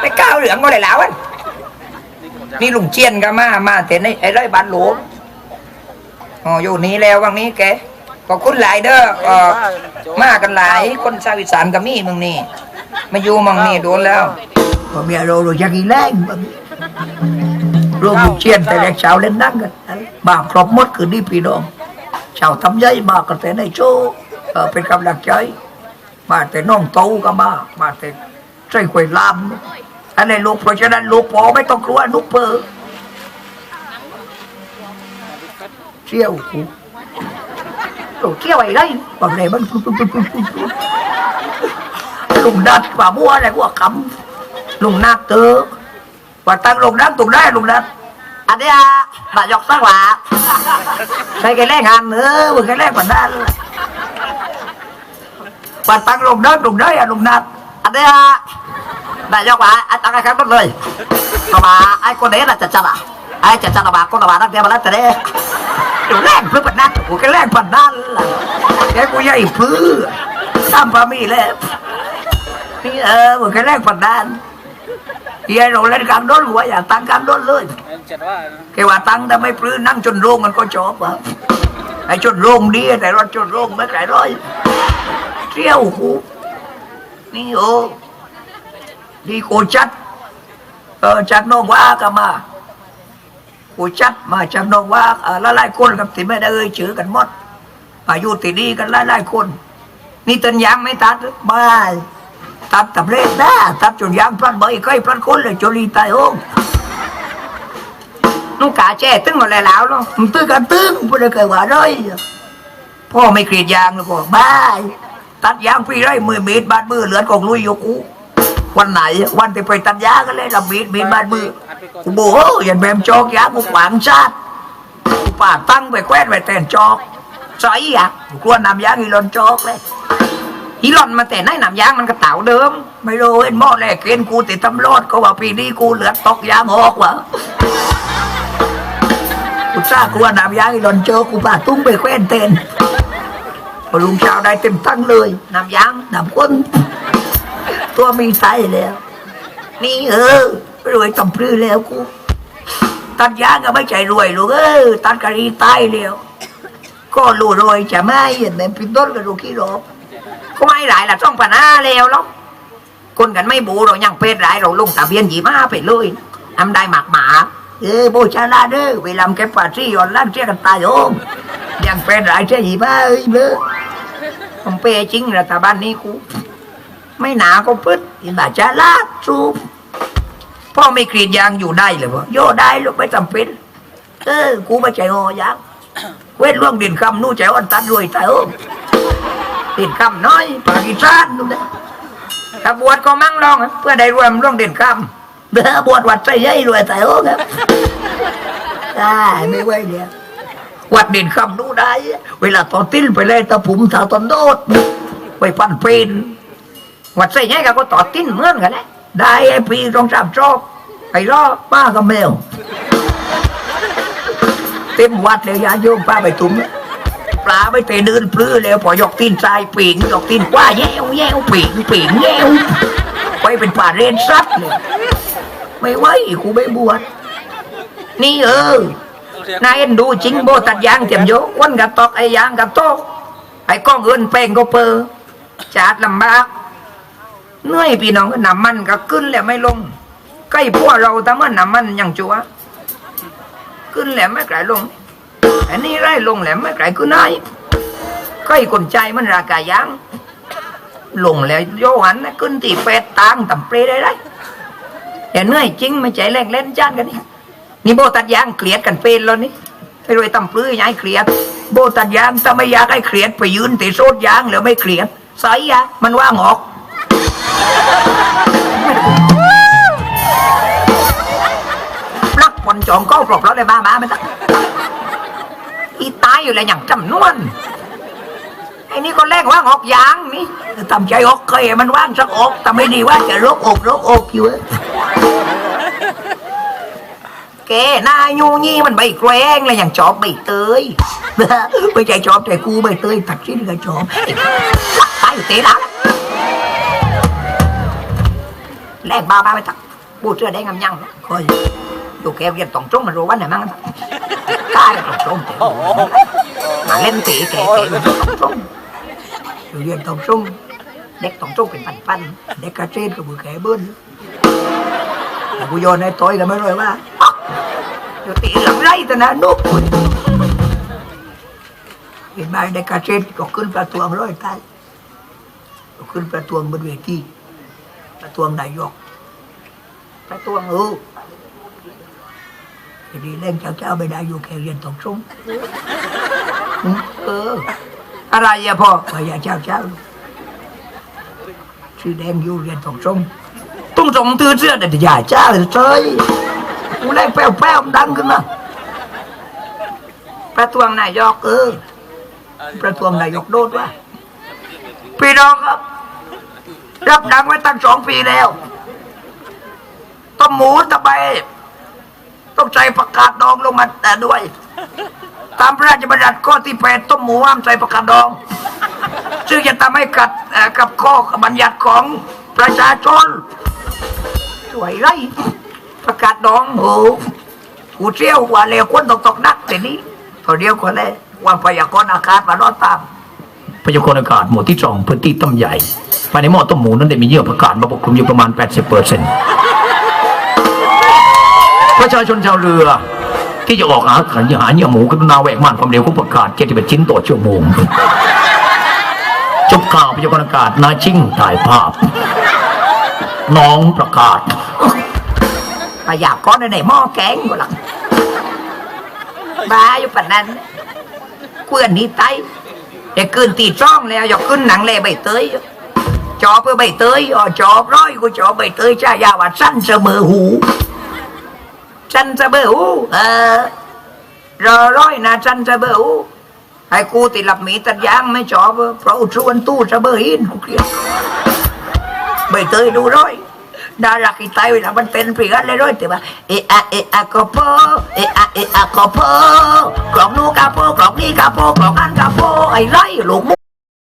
ไปก้าวเหลืองก็ได้แล้วอันนี่ลุงเชียนก็มา มาแต่ในไอ้ร้อยบาทหลวงอ๋ออยู่นี้แล้ววังนี้แกขอบคุณหลายเด้อเออมากันหลายคนชาวอีสานก็มีมึงนี่มาอยู่มึงนี่โดนแล้วก็มีเราเราอยากกินแรงรวมลูกเชียนแต่แรกชาวเล่นนั่งกันบาครบหมดคือนี่พี่น้องชาวทำยัยมากันแต่ในโชว์เอ่อเป็นกำลังใจมาแต่น้องโตก็มามาแต่ ใจควยลามอะไรลูกเพราะฉะนั้นลูกพอไม่ต้องกลัวลูกเปอร์เชี่ยวกูลูกเชี่ยวไอ้ไรบางไรมันปุ๊บปุ๊บปุ๊บปุ๊บปุ๊บลุงดัดป่าบัวอะไรพวกคำลุงนักเตอว่าตั้งลุงนักตรงได้ลุงนักอันเนี้ยบาหยอกสักหว่าใช้แกแรกงานเออมึงแกแรกกว่านั้นว่าตั้งลุงนักตรงได้อะลุงนักอัน เนี้ยบาหยอกว่าอันตั้งกันหมดเลยก็มาไอ้คนนี้น่ะจะจัดอะไอ้จะจัดอะมาคนละมาตั้งแต่มาแล้วแต่เด้เดี๋ยวแรกเพื่อปัดนั้นกูแกแรกปัดนั้นล่ะแกกูใหญ่เพื่อตามพามีแล้วนี่เออมันก็แรกฝันดานเฮียเราเล่นกลางโดนหัวอย่าตั้งกลางโดนเลยจัดว่าแค่ว่าตั้งแต่ไม่ปลื้มนั่งจนโรงมันก็จบอะไอ้จนโรงดีแต่รถจนโรงไม่ไกลร้อยเที่ยวกู นี่โอ้ดีโกจัดเออจากนองว่าก็มาโกจัดมาจากนองว่าเออละลายคนกับที่ไม่ได้เอ่ยชื่อกันหมดมายู่ที่นี่กันละลายคน นี่ต้นยางไม่ตัดไม่ตัดตับเล็กนะตัดจนยางพลัดใบใกล้พลัดคนเลยจนรีตายโอ้นุกกาแจ้ตึ้งหมดแล้วแล้วเนาะมันตึ้งกันตึ้งพูดได้เคยว่าร้อยพ่อไม่กรีดยางเลยพ่อบ้า ตัดยางพี่ไรมือมีดบาดมือเหลือนของลุยอยู่กูวันไหนวันที่ไปตัดยางกันเลยละมีดมีดบาดมือกูโบโหยันแบมจอกยางกูขวางชาติกูป่าดตั้งไปแควนไปแต่นจอกใส่อะกูกลัวนำยางอีหลอนจอกเลยอีหลอนมาแต่ไหนหนำยางมันก็เต่าเดิม ไม่รู้เห็นหม้อแรกเกณฑ์กูติดตำรวจก็ว่าปีนี้กูเหลือตกยางออกวะกูทราบกูว่าหนำยางอีหลอนเจอกูป่าตุ้งไปแคว้นเต้น พอลุงเช้าได้เต็มตั้งเลยหนำยางหนำคนตัวมีไตแล้ว นี่เออรวยตำพรือแล้วกูตัดยางก็ไม่ใจรวยลูกเออตัดกะรีตายแล้วก็รู้รวยจะไม่เห็นแบบพินต้นก็รู้ขี้รบก็ไม่หลายละต้องปัญหาแล้วหรอกคนกันไม่บูเรายังเป็นหลายเราลงทะเบียนหยีมาไปเลยทำได้หมากหมาเออโบชาลาเด้อเวลาแกปาที่ย้อนล่างเชี่ยกันตายโอมยังเป็นหลายเชี่ยหยีมาเอ้ยเบ้อ ผมเปจริงรัฐบาลนี้กูไม่หนาก็พึดอินบาชาลาสูบพ่อไม่กรีดยางอยู่ได้เลยวะโย่ได้ลูกไม่จำเป็นเออกูไม่ใจงอยางเว้นล่วงดินคำนู่นใจอ่อนตัดรวยตายโอด่นคำน้อยปากีสานนู่นนะถ้าบวชก็มั่งลองเพื่อได้รวมร่วงด่นคำเด้อบวชวัดใจใหญ่รวยแต่โอ้ครับได้ไม่ไหวเดียว วัดเด่นคำนู่นได้ เวลาตอนติ้นไปเลยตะผุมสาวตอนโดด ไปปันเป็นวัดใจใหญ่ก็ต่อติ้นเหมือนกันนะได้ไอ้ปีตรงสามจอกไปรอป้ากับแมวเต็มวัดเลยยาโยมป้าไปตุ้มปลาไม่ไปเดินปลื้อแล้วพอยกตีนทรายปีงยกตีนว่าแย้วแย้วปีงปีงแย้วไปเป็นป่าเรนซัดเลยไม่ไหวกูไม่บวชนี่เออ นายเอ็นดูจริงโบตัดยางเทียมโยวันกับตอกไอ้ยางกับโตไอ้ก้องเงินเป่งก็เปอจาดลำบากเหนื่อยพี่น้องก็น้ำมันก็ขึ้นแล้วไม่ลง ใกล้พวกเราแต่เมื่อน้ำมันยังจัวขึ้นแล้วไม่ไกลลงอันนี้ไร่ลงแหลมไม่ไกลก็นายก็ไอ้คนใจมันราคายางลงแล้วโยหันนะขึ้นที่แปดตังต่ำเปรได้ไรแต่เหนื่อยจริงไม่ใจแรงเล่นจ้านกันนี่ นี่โบตัดยางเกลียดกันเป็นแล้วนี่ไปรวยต่ำปลื้อยายเกลียด โบตัดยางถ้าไม่อยากให้เกลียดไปยืนติโซดยางแล้วไม่เกลียดใส่ยามันว่างออกปลักคนจองก็ปลอบแล้วได้บ้าบ้าไม่ต้องอีตายอยู่แล้วอย่างจำนวนไอ้นี่ก็แรกว่างออกยางนี่ทำใจออกเคยมันว่างสักอกแต่ไม่ดีว่าจะรกอกรกอกอยู่เอ้ย แกหน้ายูยี่มันใบแกล้งเลยอย่างจอบใบเตยไม่ใช่จอบแต่กูใบเตยตัดชิ้นก็จอบตายอยู่เตะแล้วแลกบ้าบ้าไปตักบูเสื้อได้งามยั่งคอยอยู่แกเรียนตองจงมันรู้วันไหนมั่งกล้าเลยตองจงมาเล่นตีแกแกมันตองจงอยู่เรียนตองจงเด็กตองจงเป็นพันพันเด็กกระเจนกับมือแกเบิ้ลกูโยนให้ต้อยกันไม่รู้ว่า อยู่ตีหลังไรแต่นะนุ๊กเห็นไหมเด็กกระเจนก็ขึ้นประตูร้อยตายก็ขึ้นประตูบนเวทีประท้วงนายกประท้วงเออทีนี้เล่นเจ้าเจ้าไม่ได้อยู่แค่เรียนตองชุ่มอืมเออ อะไรอะพ่อว่าอย่าเจ้าเจ้าชื่อแดงอยู่เรียนตองชุ่มต้องส่งตือเสื้อแต่อย่เจ้าเลยเฉย กูเล่นแป้วแป้วดังขึ้นมาประท้วงนายกเออประท้วงนายกโดดว่าพี่น้องครับ รับดังไว้ตั้งสองปีแล้วต้มหมูตะไบต้องใส่ผักกาดดองลงมาแต่ด้วย ตามพระราชบัญญัติข้อที่แปดต้มหมูห้ามใส่ผักกาดดอง ซึ่งจะทำให้กัดกับข้อบัญญัติของประชาชนสวยไร กกาดดองโหกูเที่ยวว่าเลวคนตกตกนักแต่นี้พอเดียวคนเลยวันพยากรณ์อากาศมารอดตามพยากรณ์อากาศหมวดที่สองพื้นที่ต้มใหญ่ภายในหม้อต้มหมูนั้นได้มีเยื่อผักกาดมาปกคลุมอยู่ประมาณ 80เปอร์เซ็นต์ประชาชนชาวเรือที่จะออกหาหาหาเยื่อหมูกรุณาแหวกม่านความเร็วของผักกาดเจ็ดสิบชิ้นต่อชั่วโมงจบข่าวพยากรณ์อากาศนาชิ่งถ่ายภาพ น้องประกาศ พยากรณ์ในหม้อแกงกูหลังบ้าอยู่ปานนั้นเพื่อนนี่ไตแต่เกินตีจ้องแล้วอยากขึ้นหนังเลยใบเตยจอเพื่อใบเตยอ๋อจอบร้อยกูจอใบเตยจ้ายาว่าสั้นเสมอหูสั้นเสมอหูเออรอร้อยนะสั้นเสมอหูให้กูติดหลับหมีตัดยางไม่จอบเพราะอุชวนตู้เสมอหินกูเกลียดใบเตยดูร้อย ดารากีตายเวลามันเต้นเพลงอะไรร้อยแต่ว่าเอะอะเอะอะก็โปเอะอะเอะอะก็โปกล่องนู้นกาโปกล่องนี้กาโปกล่องนั้นกาโปไอ้ไรหลงมุ